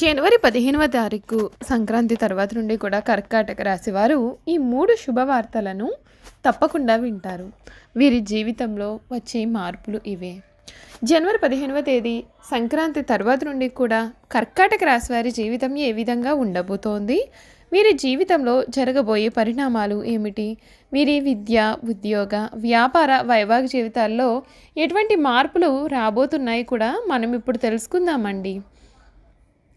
జనవరి పదిహేనవ తారీఖు సంక్రాంతి తర్వాత నుండి కూడా కర్కాటక రాశి వారు ఈ మూడు శుభవార్తలను తప్పకుండా వింటారు. వీరి జీవితంలో వచ్చే మార్పులు ఇవే. జనవరి పదిహేనవ తేదీ సంక్రాంతి తర్వాత నుండి కూడా కర్కాటక రాశి వారి జీవితం ఏ విధంగా ఉండబోతోంది? వీరి జీవితంలో జరగబోయే పరిణామాలు ఏమిటి? వీరి విద్య ఉద్యోగ వ్యాపార వైవాహిక జీవితాల్లో ఎటువంటి మార్పులు రాబోతున్నాయి కూడా మనం ఇప్పుడు తెలుసుకుందామండి.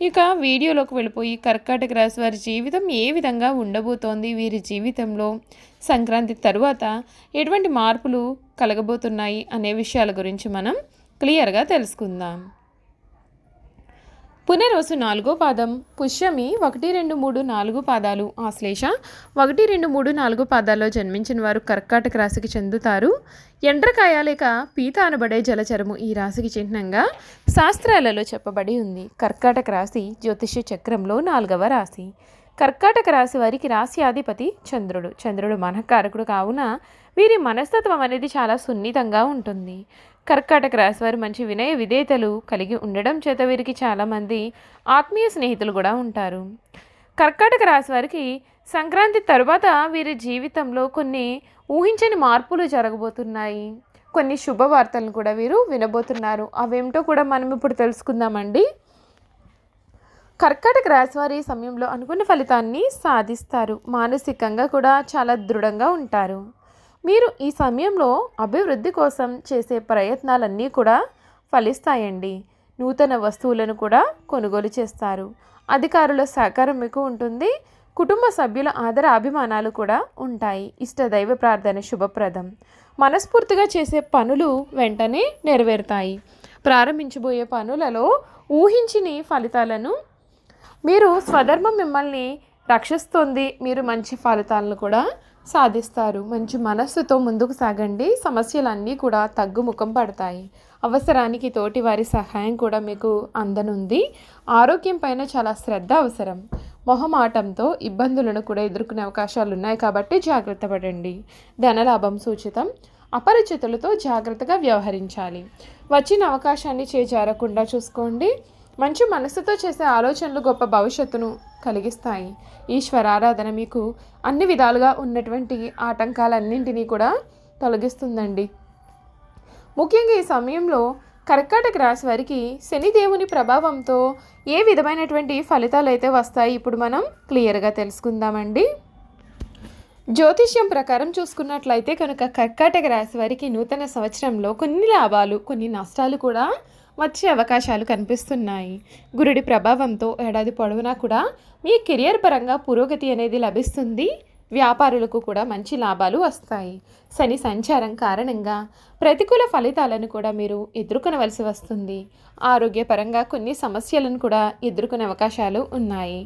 ఇక వీడియోలోకి వెళ్ళిపోయి కర్కాటక రాశి వారి జీవితం ఏ విధంగా ఉండబోతోంది వీరి జీవితంలో? సంక్రాంతి తరువాత ఎటువంటి మార్పులు కలగబోతున్నాయి అనే విషయాల గురించి మనం క్లియర్గా తెలుసుకుందాం. పునరోసు నాలుగో పాదం. పుష్యమి ఒకటి రెండు మూడు నాలుగు పాదాలు. ఆశ్లేష ఒకటి రెండు మూడు నాలుగు పాదాల్లో జన్మించిన వారు కర్కాటక రాశికి చెందుతారు. ఎండ్రకాయ లేక పీత అనబడే జలచరము ఈ రాశికి చిహ్నంగా శాస్త్రాలలో చెప్పబడి ఉంది. కర్కాటక రాశి జ్యోతిష్య చక్రంలో నాలుగవ రాశి. కర్కాటక రాశి వారికి రాశి అధిపతి చంద్రుడు. చంద్రుడు మనకారకుడు కావున వీరి మనస్తత్వం అనేది చాలా సున్నితంగా ఉంటుంది. కర్కాటక రాశి వారు మంచి వినయ విధేయతలు కలిగి ఉండడం చేత వీరికి చాలామంది ఆత్మీయ స్నేహితులు కూడా ఉంటారు. కర్కాటక రాశి వారికి సంక్రాంతి తరువాత వీరి జీవితంలో కొన్ని ఊహించని మార్పులు జరగబోతున్నాయి. కొన్ని శుభవార్తలను కూడా వీరు వినబోతున్నారు. అవేమిటో కూడా మనం ఇప్పుడు తెలుసుకుందామండి. కర్కాటక రాశివారి సమయంలో అనుకున్న ఫలితాన్ని సాధిస్తారు. మానసికంగా కూడా చాలా దృఢంగా ఉంటారు. మీరు ఈ సమయంలో అభివృద్ధి కోసం చేసే ప్రయత్నాలన్నీ కూడా ఫలిస్తాయండి. నూతన వస్తువులను కూడా కొనుగోలు చేస్తారు. అధికారుల సహకారం మీకు ఉంటుంది. కుటుంబ సభ్యుల ఆదర అభిమానాలు కూడా ఉంటాయి. ఇష్ట దైవ ప్రార్థన శుభప్రదం. మనస్ఫూర్తిగా చేసే పనులు వెంటనే నెరవేరుతాయి. ప్రారంభించబోయే పనులలో ఊహించిన ఫలితాలను మీరు స్వధర్మం మిమ్మల్ని రక్షిస్తుంది మీరు మంచి ఫలితాలను కూడా సాధిస్తారు. మంచి మనస్సుతో ముందుకు సాగండి. సమస్యలన్నీ కూడా తగ్గుముఖం పడతాయి. అవసరానికి తోటి వారి సహాయం కూడా మీకు అందనుంది. ఆరోగ్యం పైన చాలా శ్రద్ధ అవసరం. మొహమాటంతో ఇబ్బందులను కూడా ఎదుర్కొనే అవకాశాలు ఉన్నాయి కాబట్టి జాగ్రత్త పడండి. ధనలాభం సూచితం. అపరిచితులతో జాగ్రత్తగా వ్యవహరించాలి. వచ్చిన అవకాశాన్ని చేజారకుండా చూసుకోండి. మంచి మనసుతో చేసే ఆలోచనలు గొప్ప భవిష్యత్తును కలిగిస్తాయి. ఈశ్వర ఆరాధన మీకు అన్ని విధాలుగా ఉన్నటువంటి ఆటంకాలన్నింటినీ కూడా తొలగిస్తుందండి. ముఖ్యంగా ఈ సమయంలో కర్కాటక రాశి వారికి శనిదేవుని ప్రభావంతో ఏ విధమైనటువంటి ఫలితాలు అయితే వస్తాయి ఇప్పుడు మనం క్లియర్గా తెలుసుకుందామండి. జ్యోతిష్యం ప్రకారం చూసుకున్నట్లయితే కనుక కర్కాటక రాశి వారికి నూతన సంవత్సరంలో కొన్ని లాభాలు కొన్ని నష్టాలు కూడా వచ్చే అవకాశాలు కనిపిస్తున్నాయి. గురుడి ప్రభావంతో ఏడాది పొడవునా కూడా మీ కెరియర్ పరంగా పురోగతి అనేది లభిస్తుంది. వ్యాపారులకు కూడా మంచి లాభాలు వస్తాయి. శని సంచారం కారణంగా ప్రతికూల ఫలితాలను కూడా మీరు ఎదుర్కొనవలసి వస్తుంది. ఆరోగ్యపరంగా కొన్ని సమస్యలను కూడా ఎదుర్కొనే అవకాశాలు ఉన్నాయి.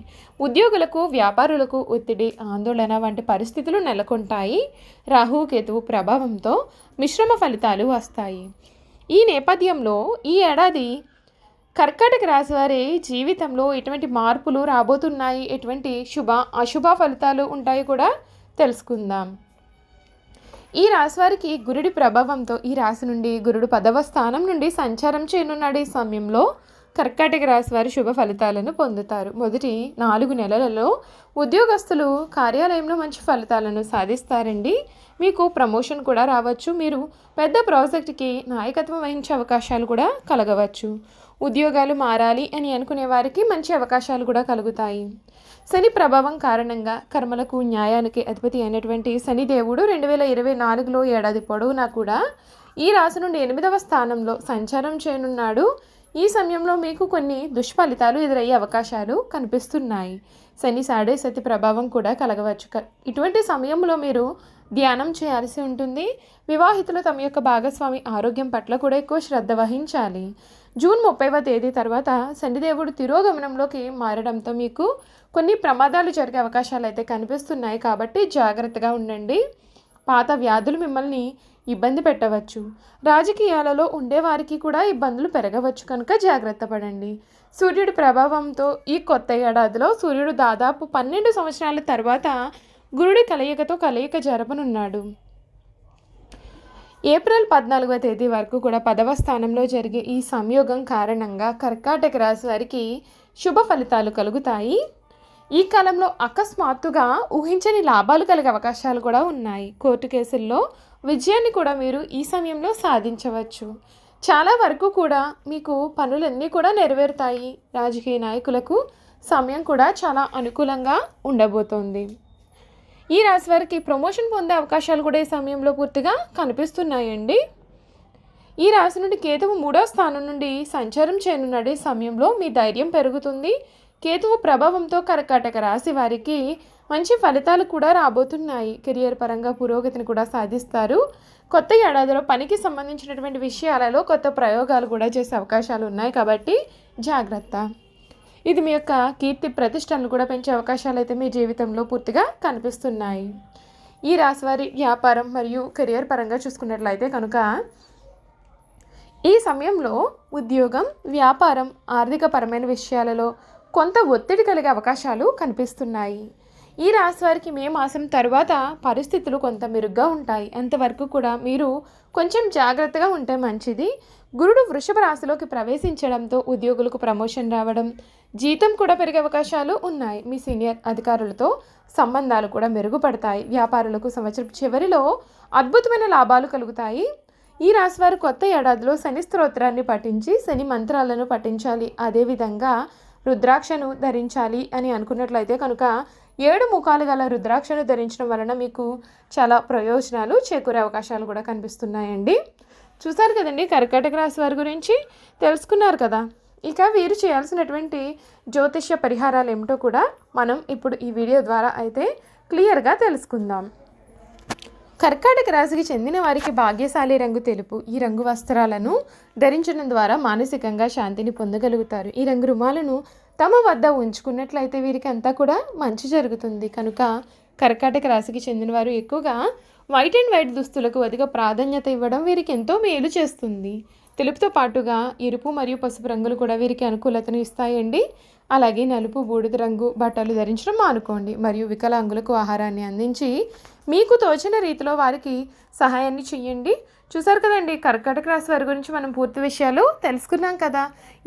ఉద్యోగులకు వ్యాపారులకు ఒత్తిడి ఆందోళన వంటి పరిస్థితులు నెలకొంటాయి. రాహుకేతువు ప్రభావంతో మిశ్రమ ఫలితాలు వస్తాయి. ఈ నేపథ్యంలో ఈ ఏడాది కర్కాటక రాశివారి జీవితంలో ఎటువంటి మార్పులు రాబోతున్నాయి? ఎటువంటి శుభ అశుభ ఫలితాలు ఉంటాయి కూడా తెలుసుకుందాం. ఈ రాశి వారికి గురుడి ప్రభావంతో ఈ రాశి నుండి గురుడు పదవ స్థానం నుండి సంచారం చేయనున్నాడు. ఈ సమయంలో కర్కాటక రాశి వారి శుభ ఫలితాలను పొందుతారు. మొదటి నాలుగు నెలలలో ఉద్యోగస్తులు కార్యాలయంలో మంచి ఫలితాలను సాధిస్తారండి. మీకు ప్రమోషన్ కూడా రావచ్చు. మీరు పెద్ద ప్రాజెక్ట్కి నాయకత్వం వహించే అవకాశాలు కూడా కలగవచ్చు. ఉద్యోగాలు మారాలి అని అనుకునే వారికి మంచి అవకాశాలు కూడా కలుగుతాయి. శని ప్రభావం కారణంగా కర్మలకు న్యాయానికి అధిపతి అయినటువంటి శనిదేవుడు రెండు వేల ఇరవై నాలుగులో ఏడాది పొడవునా కూడా ఈ రాశి నుండి ఎనిమిదవ స్థానంలో సంచారం చేయనున్నాడు. ఈ సమయంలో మీకు కొన్ని దుష్ఫలితాలు ఎదురయ్యే అవకాశాలు కనిపిస్తున్నాయి. శని సాడే సతి ప్రభావం కూడా కలగవచ్చు. క- ఇటువంటి సమయంలో మీరు ధ్యానం చేయాల్సి ఉంటుంది. వివాహితులు తమ యొక్క భాగస్వామి ఆరోగ్యం పట్ల కూడా ఎక్కువ శ్రద్ధ వహించాలి. జూన్ ముప్పైవ తేదీ తర్వాత శనిదేవుడు తిరోగమనంలోకి మారడంతో మీకు కొన్ని ప్రమాదాలు జరిగే అవకాశాలు అయితే కనిపిస్తున్నాయి. కాబట్టి జాగ్రత్తగా ఉండండి. పాత వ్యాధులు మిమ్మల్ని ఇబ్బంది పెట్టవచ్చు. రాజకీయాలలో ఉండేవారికి కూడా ఇబ్బందులు పెరగవచ్చు. కనుక జాగ్రత్త పడండి. సూర్యుడి ప్రభావంతో ఈ కొత్త ఏడాదిలో సూర్యుడు దాదాపు పన్నెండు సంవత్సరాల తర్వాత గురుడి కలయికతో కలయిక జరపనున్నాడు. ఏప్రిల్ పద్నాలుగవ తేదీ వరకు కూడా పదవ స్థానంలో జరిగే ఈ సంయోగం కారణంగా కర్కాటక రాశి వారికి శుభ ఫలితాలు కలుగుతాయి. ఈ కాలంలో అకస్మాత్తుగా ఊహించని లాభాలు కలిగే అవకాశాలు కూడా ఉన్నాయి. కోర్టు కేసుల్లో విజయాన్ని కూడా మీరు ఈ సమయంలో సాధించవచ్చు. చాలా వరకు కూడా మీకు పనులన్నీ కూడా నెరవేరుతాయి. రాజకీయ నాయకులకు సమయం కూడా చాలా అనుకూలంగా ఉండబోతోంది. ఈ రాశి వారికి ప్రమోషన్ పొందే అవకాశాలు కూడా ఈ సమయంలో పూర్తిగా కనిపిస్తున్నాయండి. ఈ రాశి నుండి కేతువు మూడో స్థానం నుండి సంచారం చేయనున్నాడు. ఈ సమయంలో మీ ధైర్యం పెరుగుతుంది. కేతువు ప్రభావంతో కర్కాటక రాశి వారికి మంచి ఫలితాలు కూడా రాబోతున్నాయి. కెరియర్ పరంగా పురోగతిని కూడా సాధిస్తారు. కొత్త ఏడాదిలో పనికి సంబంధించినటువంటి విషయాలలో కొత్త ప్రయోగాలు కూడా చేసే అవకాశాలు ఉన్నాయి కాబట్టి జాగ్రత్త. ఇది మీ యొక్క కీర్తి ప్రతిష్టలను కూడా పెంచే అవకాశాలు అయితే మీ జీవితంలో పూర్తిగా కనిపిస్తున్నాయి. ఈ రాశివారి వ్యాపారం మరియు కెరియర్ పరంగా చూసుకున్నట్లయితే కనుక ఈ సమయంలో ఉద్యోగం వ్యాపారం ఆర్థికపరమైన విషయాలలో కొంత ఒత్తిడి కలిగే అవకాశాలు కనిపిస్తున్నాయి. ఈ రాశి వారికి మే మాసం తర్వాత పరిస్థితులు కొంత మెరుగ్గా ఉంటాయి. అంతవరకు కూడా మీరు కొంచెం జాగ్రత్తగా ఉంటే మంచిది. గురుడు వృషభ రాశిలోకి ప్రవేశించడంతో ఉద్యోగులకు ప్రమోషన్ రావడం జీతం కూడా పెరిగే అవకాశాలు ఉన్నాయి. మీ సీనియర్ అధికారులతో సంబంధాలు కూడా మెరుగుపడతాయి. వ్యాపారులకు సంవత్సరం చివరిలో అద్భుతమైన లాభాలు కలుగుతాయి. ఈ రాశివారు కొత్త ఏడాదిలో శని స్తోత్రాన్ని పఠించి శని మంత్రాలను పఠించాలి. అదేవిధంగా రుద్రాక్షను ధరించాలి అని అనుకున్నట్లయితే కనుక ఏడు ముఖాలు గల రుద్రాక్షను ధరించడం వలన మీకు చాలా ప్రయోజనాలు చేకూరే అవకాశాలు కూడా కనిపిస్తున్నాయండి. చూసారు కదండి కర్కాటక రాశి వారి గురించి తెలుసుకున్నారు కదా. ఇక వీరు చేయాల్సినటువంటి జ్యోతిష్య పరిహారాలు ఏమిటో కూడా మనం ఇప్పుడు ఈ వీడియో ద్వారా అయితే క్లియర్గా తెలుసుకుందాం. కర్కాటక రాశికి చెందిన వారికి భాగ్యశాలి రంగు తెలుపు ఈ రంగు వస్త్రాలను ధరించడం ద్వారా మానసికంగా శాంతిని పొందగలుగుతారు. ఈ రంగు రుమాలను తమ వద్ద ఉంచుకున్నట్లయితే వీరికి అంతా కూడా మంచి జరుగుతుంది. కనుక కర్కాటక రాశికి చెందిన వారు ఎక్కువగా వైట్ అండ్ వైట్ దుస్తులకు అధిక ప్రాధాన్యత ఇవ్వడం వీరికి ఎంతో మేలు చేస్తుంది. తెలుపుతో పాటుగా ఎరుపు మరియు పసుపు రంగులు కూడా వీరికి అనుకూలతను ఇస్తాయండి. అలాగే నలుపు బూడిద రంగు బట్టలు ధరించడం మానుకోండి. మరియు వికలాంగులకు ఆహారాన్ని అందించి మీకు తోచిన రీతిలో వారికి సహాయాన్ని చేయండి. చూసారు కదండి కర్కాటక రాశి వారి గురించి మనం పూర్తి విషయాలు తెలుసుకున్నాం కదా.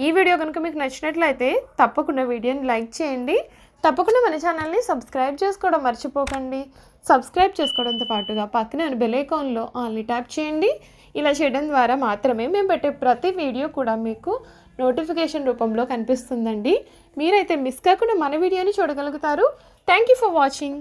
ఈ వీడియో కనుక మీకు నచ్చినట్లయితే తప్పకుండా వీడియోని లైక్ చేయండి. తప్పకుండా మన ఛానల్ని సబ్స్క్రైబ్ చేసుకోవడం మర్చిపోకండి. సబ్స్క్రైబ్ చేసుకోవడంతో పాటుగా పక్కనే బెల్ ఐకాన్లో ఆన్లీ ట్యాప్ చేయండి. ఇలా చేయడం ద్వారా మాత్రమే మేము పెట్టే ప్రతి వీడియో కూడా మీకు నోటిఫికేషన్ రూపంలో కనిపిస్తుందండి. మీరైతే మిస్ కాకుండా మన వీడియోని చూడగలుగుతారు. Thank you for watching